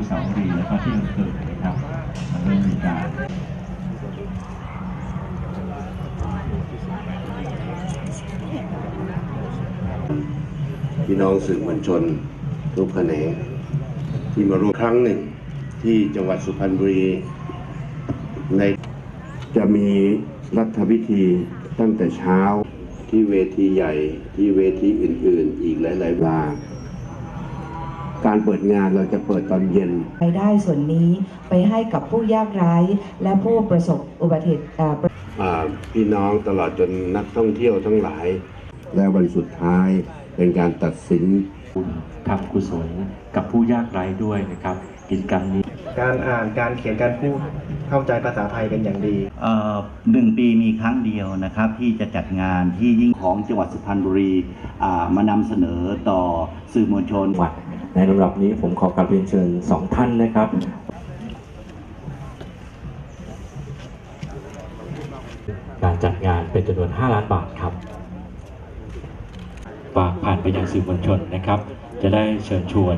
ุสาวรีย์แล้วก็ที่อำเภอนะครับมันเริ่มมีการพี่น้องสื่อมวลชนทุกแขนงที่มาร่วมครั้งหนึ่งที่จังหวัดสุพรรณบุรี ในจะมีรัฐพิธีตั้งแต่เช้าที่เวทีใหญ่ที่เวทีอื่น ๆ อีกหลายๆวา การเปิดงานเราจะเปิดตอนเย็นรายได้ส่วนนี้ไปให้กับผู้ยากไร้และผู้ประสบอุบัติเหตุเอ่ออ่าพี่น้องตลอดจนนักท่องเที่ยวทั้งหลาย และวันสุดท้ายเป็นการตัดสินบุญทำกุศลกับผู้ยากไร้ด้วยนะครับ กิจกรรมนี้ การอ่านการเขียนการพูดเข้าใจภาษาไทยเป็นอย่างดีเอ่อหนึ่งปีมีครั้งเดียว นะครับที่จะจัดงานที่ยิ่งของจังหวัดสุพรรณบุรีมานำเสนอต่อสื่อมวลชนวัดในลำดับนี้ผมขอกราบเรียนเชิญสองท่านนะครับการจัดงานเป็นจำนวน 5 ล้านบาทครับฝากผ่านไปยังสื่อมวลชนนะครับ จะได้เชิญชวน